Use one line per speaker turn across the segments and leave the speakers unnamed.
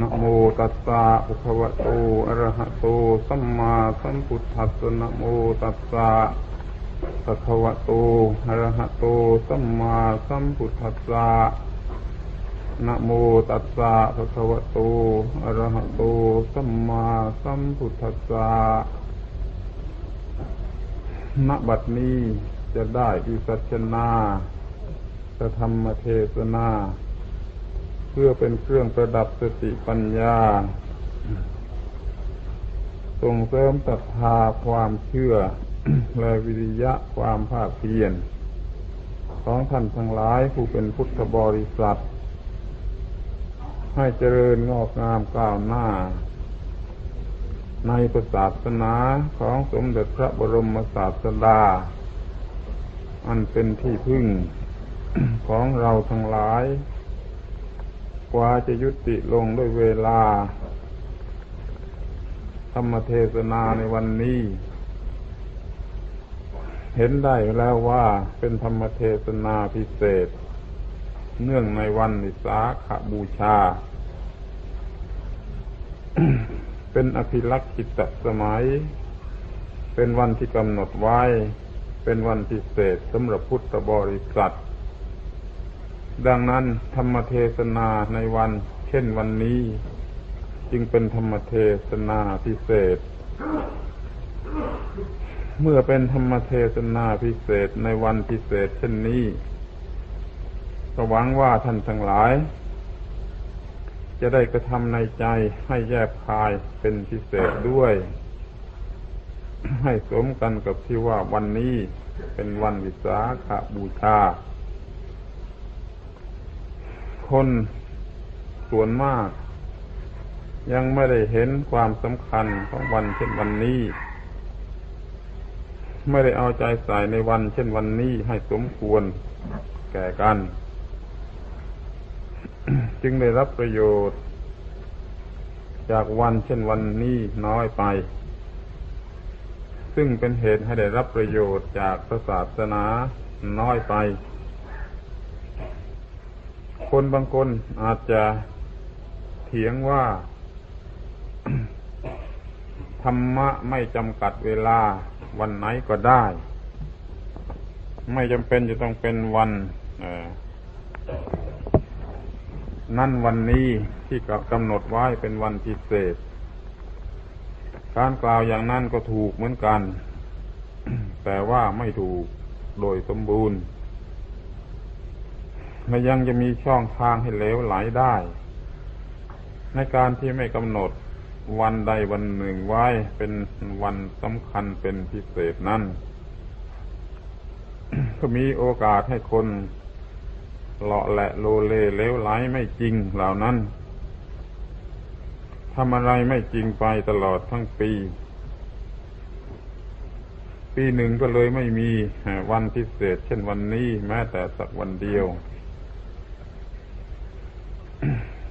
นะโมตัสสะภะคะวะโตอะระหะโตสัมมาสัมพุทธัสสะนะโมตัสสะภะคะวะโตอะระหะโตสัมมาสัมพุทธัสสะนะโมตัสสะภะคะวะโตอะระหะโตสัมมาสัมพุทธัสสะณบัดนี้จะได้วิสัชนาพระธรรมเทศนา พื่อเป็นเครื่องประดับสติปัญญา ส่งเสริมศรัทธาความเชื่อ และวิริยะความภาคเพียรของท่านทั้งหลายผู้เป็นพุทธบริษัท ให้เจริญงอกงามก้าวหน้า ในศาสนาของสมเด็จพระบรมศาสดา อันเป็นที่พึ่งของเราทั้งหลาย กว่าจะยุติลงด้วยเวลา ธรรมเทศนาในวันนี้ เห็นได้แล้วว่าเป็นธรรมเทศนาพิเศษ เนื่องในวันนิสาขบูชา เป็นอภิลักษิตสมัย เป็นวันที่กำหนดไว้ เป็นวันพิเศษสำหรับพุทธบริษัท ดังนั้นธรรมเทศนาในวัน เช่นวันนี้ จึงเป็นธรรมเทศนาพิเศษ เมื่อเป็นธรรมเทศนาพิเศษในวันพิเศษเช่นนี้ก็หวังว่าท่านทั้งหลาย จะได้กระทำในใจให้แยบคายเป็นพิเศษด้วย ให้สมกันกับที่ว่าวันนี้เป็นวันวิสาขบูชา คนส่วนมาก ยังไม่ได้เห็นความสำคัญของวันเช่นวันนี้ ไม่ได้เอาใจใส่ในวัน เช่นวันนี้ให้สมควรแก่กัน จึงได้รับประโยชน์ จากวันเช่นวันนี้น้อยไป ซึ่งเป็นเหตุให้ได้รับประโยชน์จากศาสนาน้อยไป คนบางคนอาจจะเถียงว่า ธรรมะไม่จำกัดเวลาวันไหนก็ได้ ไม่จำเป็นจะต้องเป็นวันนั่นวันนี้ที่กำหนดไว้เป็นวันพิเศษ การกล่าวอย่างนั้นก็ถูกเหมือนกัน แต่ว่าไม่ถูกโดยสมบูรณ์ และยังจะมีช่องทางให้เหลวไหลได้ ในการที่ไม่กำหนดวันใดวันหนึ่งไว้เป็นวันสำคัญเป็นพิเศษนั้นก็มีโอกาสให้คนเลาะแหละโลเลเลวไหลไม่จริงเหล่านั้นทำอะไรไม่จริงไปตลอดทั้งปี ปีหนึ่งก็เลยไม่มีวันพิเศษ เช่นวันนี้แม้แต่สักวันเดียว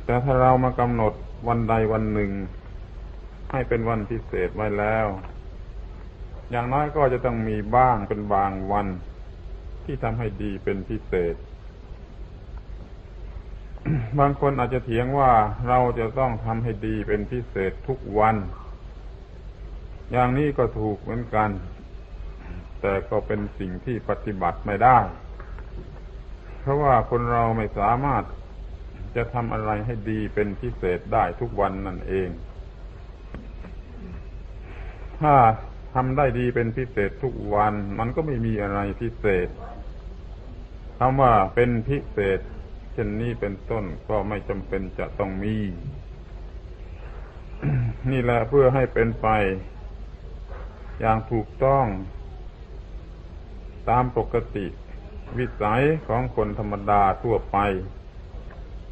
แต่ถ้าเรามากำหนดวันใดวันหนึ่ง ให้เป็นวันพิเศษไว้แล้ว อย่างน้อยก็จะต้องมีบ้างเป็นบางวัน ที่ทำให้ดีเป็นพิเศษ บางคนอาจจะเถียงว่าเราจะต้องทำให้ดีเป็นพิเศษทุกวัน อย่างนี้ก็ถูกเหมือนกัน แต่ก็เป็นสิ่งที่ปฏิบัติไม่ได้ เพราะว่าคนเราไม่สามารถ จะทำอะไรให้ดีเป็นพิเศษได้ทุกวันนั่นเอง ถ้าทำได้ดีเป็นพิเศษทุกวัน มันก็ไม่มีอะไรพิเศษคำว่าเป็นพิเศษ เช่นนี้เป็นต้นก็ไม่จำเป็นจะต้องมี นี่แหละเพื่อให้เป็นไป อย่างถูกต้อง ตามปกติ วิสัยของคนธรรมดาทั่วไป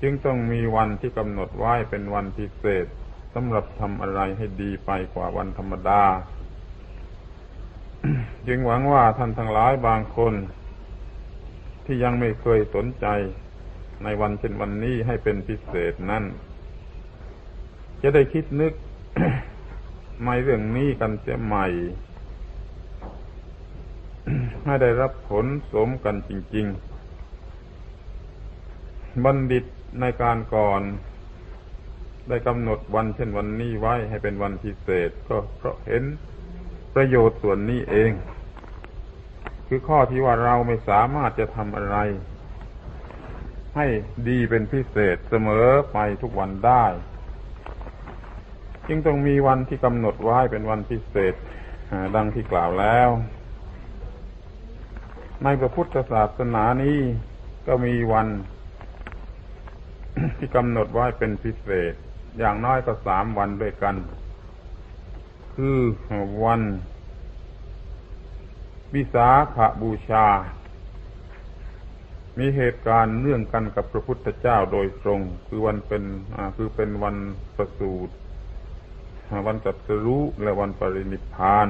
จึงต้องมีวันที่กำหนดไว้เป็นวันพิเศษสำหรับทำอะไรให้ดีไปกว่าวันธรรมดา จึงหวังว่าท่านทั้งหลายบางคน ที่ยังไม่เคยสนใจในวันเช่นวันนี้ให้เป็นพิเศษนั่นจะได้คิดนึกไม่เรื่องนี้กันเสียใหม่ให้ได้รับผลสมกันจริง ๆ บัณฑิต ในการก่อน ได้กำหนดวันเช่นวันนี้ไว้ให้เป็นวันพิเศษ ก็เพราะเห็นประโยชน์ส่วนนี้เอง คือข้อที่ว่าเราไม่สามารถจะทำอะไร ให้ดีเป็นพิเศษเสมอไปทุกวันได้ จึงต้องมีวันที่กำหนดไว้เป็นวันพิเศษดังที่กล่าวแล้ว ในพระพุทธศาสนานี้ก็มีวัน ที่กำหนดไว้เป็นพิเศษ อย่างน้อยก็สามวันด้วยกัน คือวันวิสาขบูชา มีเหตุการณ์เรื่องกันกับพระพุทธเจ้าโดยตรง คือวันเป็นคือเป็นวันประสูติวันจัดสรู้และวันปรินิพาน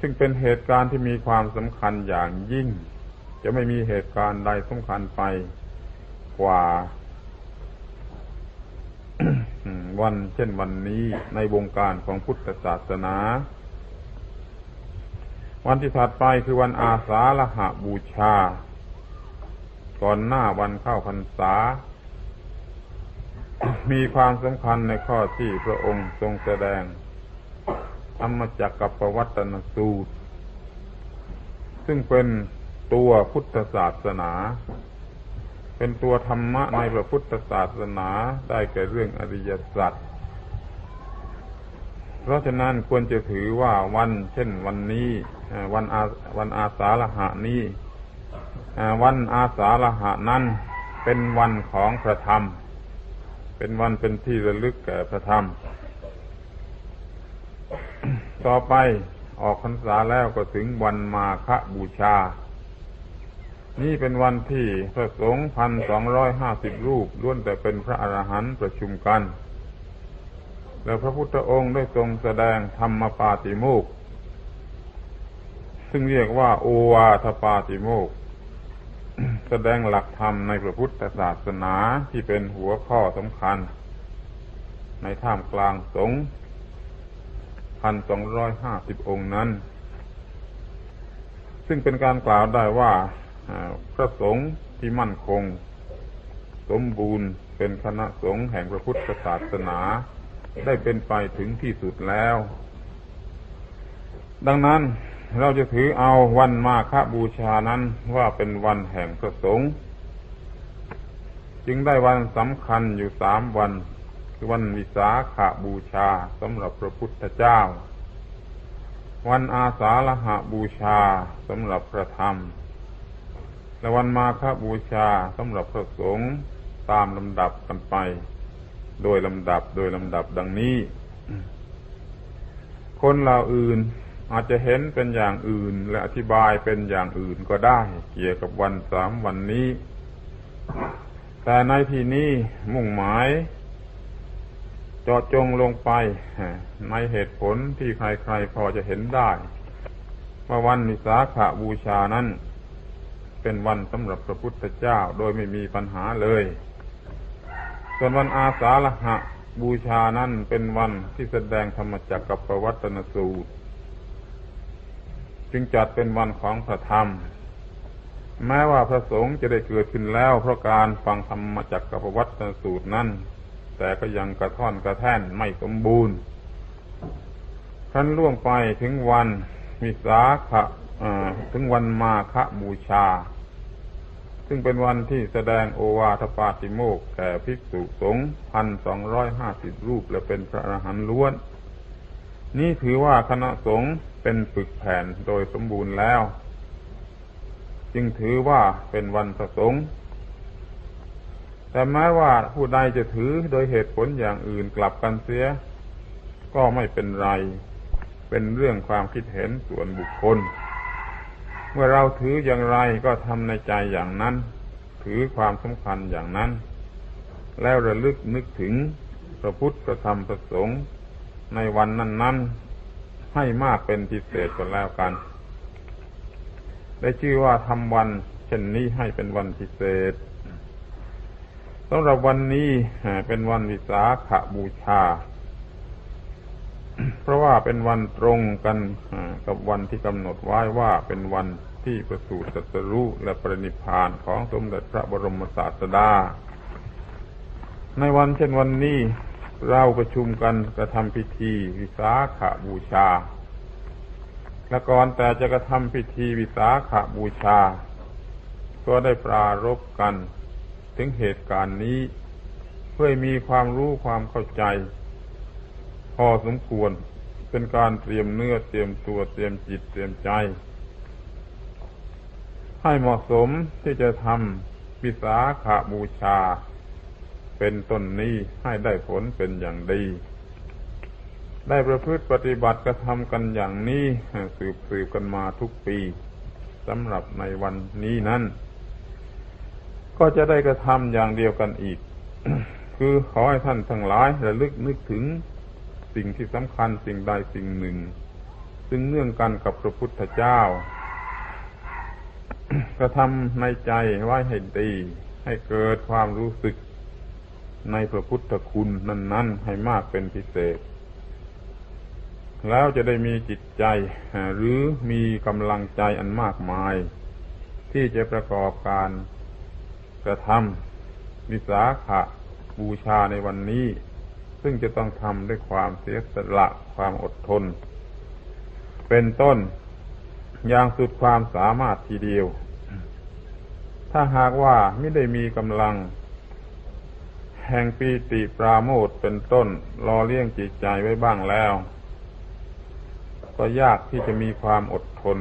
ซึ่งเป็นเหตุการณ์ที่มีความสำคัญอย่างยิ่ง จะไม่มีเหตุการณ์ใดสำคัญไปกว่า วันเช่นวันนี้ในวงการของพุทธศาสนา วันที่ถัดไปคือวันอาสาฬหะบูชา ก่อนหน้าวันเข้าพรรษา มีความสำคัญในข้อที่พระองค์ทรงแสดงธรรมจักกับปวัตนสูตร ซึ่งเป็น ตัวพุทธศาสนา เป็นตัวธรรมะในพระพุทธศาสนาได้แก่เรื่องอริยสัจเพราะฉะนั้นควรจะถือว่าวัน เช่นวันนี้วันอาวันอาสาฬหะนี้วันอาสาฬหะนั้นเป็นวันของพระธรรม เป็นวันเป็นที่ระลึกแก่พระธรรม ต่อไปออกพรรษาแล้วก็ถึงวันมาฆบูชา นี่เป็นวันที่พระสงฆ์พันสองร้อยห้าสิบรูปล้วนแต่เป็นพระอรหันต์ประชุมกัน แล้วพระพุทธองค์ได้ทรงแสดงธรรมปาติโมกซึ่งเรียกว่าโอวาทปาติโมกแสดงหลักธรรมในพระพุทธศาสนาที่เป็นหัวข้อสำคัญ ในท่ามกลางสงฆ์พันสองร้อยห้าสิบองค์นั้น ซึ่งเป็นการกล่าวได้ว่า พระสงฆ์ที่มั่นคง สมบูรณ์เป็นคณะสงฆ์แห่งพระพุทธศาสนา ได้เป็นไปถึงที่สุดแล้ว ดังนั้นเราจะถือเอาวันมาฆบูชานั้นว่าเป็นวันแห่งพระสงฆ์จึงได้วันสำคัญอยู่สามวัน คือวันวิสาขาบูชาสำหรับพระพุทธเจ้า วันอาสาฬหาบูชาสำหรับพระธรรม และวันมาฆบูชาสำหรับพระสงฆ์ตามลำดับกันไป โดยลำดับโดยลำดับดังนี้ คนเหล่าอื่นอาจจะเห็นเป็นอย่างอื่นและอธิบายเป็นอย่างอื่นก็ได้ เกี่ยวกับวันสามวันนี้ แต่ในที่นี้มุ่งหมายเจาะจงลงไปในเหตุผลที่ใครๆพอจะเห็นได้ ว่าวันนิสาขาบูชานั้น เป็นวันสำหรับพระพุทธเจ้าโดยไม่มีปัญหาเลย ส่วนวันอาสาฬหะบูชานั้นเป็นวันที่แสดงธรรมจักรกับประวัตนสูตร จึงจัดเป็นวันของพระธรรม แม้ว่าพระสงฆ์จะได้เกิดขึ้นแล้ว เพราะการฟังธรรมจักรกับประวัตนสูตรนั้น แต่ก็ยังกระท่อนกระแท่นไม่สมบูรณ์ท่านล่วงไปถึงวันมิสาขะถึงวันมาฆบูชา ซึ่งเป็นวันที่แสดงโอวาทปาติโมกแก่ภิกษุสงฆ์พันสองร้อยห้าสิบรูปและเป็นพระอรหันต์ล้วน นี่ถือว่าคณะสงฆ์เป็นปึกแผ่นโดยสมบูรณ์แล้ว จึงถือว่าเป็นวันประสงค์แต่แม้ว่าผู้ใดจะถือโดยเหตุผลอย่างอื่นกลับกันเสีย ก็ไม่เป็นไร เป็นเรื่องความคิดเห็นส่วนบุคคล เมื่อเราถืออย่างไรก็ทำในใจอย่างนั้น ถือความสำคัญอย่างนั้น แล้วระลึกนึกถึงพระพุทธพระธรรมพระสงฆ์ในวันนั้น ๆ ให้มากเป็นพิเศษก็แล้วกัน ได้ชื่อว่าทำวัน เช่นนี้ให้เป็นวันพิเศษสำหรับวันนี้เป็นวันวิสาขบูชา เพราะว่าเป็นวันตรงกันกับวันที่กำหนดไว้ว่าเป็นวันที่ประสูติตรัรู้และปรินิพานของสมเด็จพระบรมศาสดา ในวันเช่นวันนี้เราประชุมกันกระทำพิธีวิสาขาบูชา และก่อนแต่จะกระทำพิธีวิสาขาบูชา ก็ได้ปรารบกัน ถึงเหตุการณ์นี้ เพื่อมีความรู้ความเข้าใจ พอสมควร เป็นการเตรียมเนื้อเตรียมตัวเตรียมจิตเตรียมใจ ให้เหมาะสมที่จะทำวิสาขาบูชา เป็นต้นนี้ให้ได้ผลเป็นอย่างดี ได้ประพฤติปฏิบัติกระทำกันอย่างนี้สืบสืบกันมาทุกปีสำหรับในวันนี้นั้น ก็จะได้กระทำอย่างเดียวกันอีก คือขอให้ท่านทั้งหลายระลึกนึกถึง สิ่งที่สำคัญสิ่งใดสิ่งหนึ่ง ซึ่งเนื่องกันกับพระพุทธเจ้ากระทำในใจไว้ให้ดี ให้เกิดความรู้สึกในพระพุทธคุณนั้น ๆ ให้มากเป็นพิเศษ แล้วจะได้มีจิตใจ หรือมีกำลังใจอันมากมาย ที่จะประกอบการกระทำวิสาขะบูชาในวันนี้ ซึ่งจะต้องทำด้วยความเสียสละความอดทน เป็นต้นอย่างสุดความสามารถทีเดียว ถ้าหากว่าไม่ได้มีกำลัง แห่งปีติปราโมทเป็นต้นรอเลี้ยงจิตใจไว้บ้างแล้ว ก็ยากที่จะมีความอดทน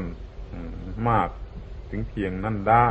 มากถึงเพียงนั้นได้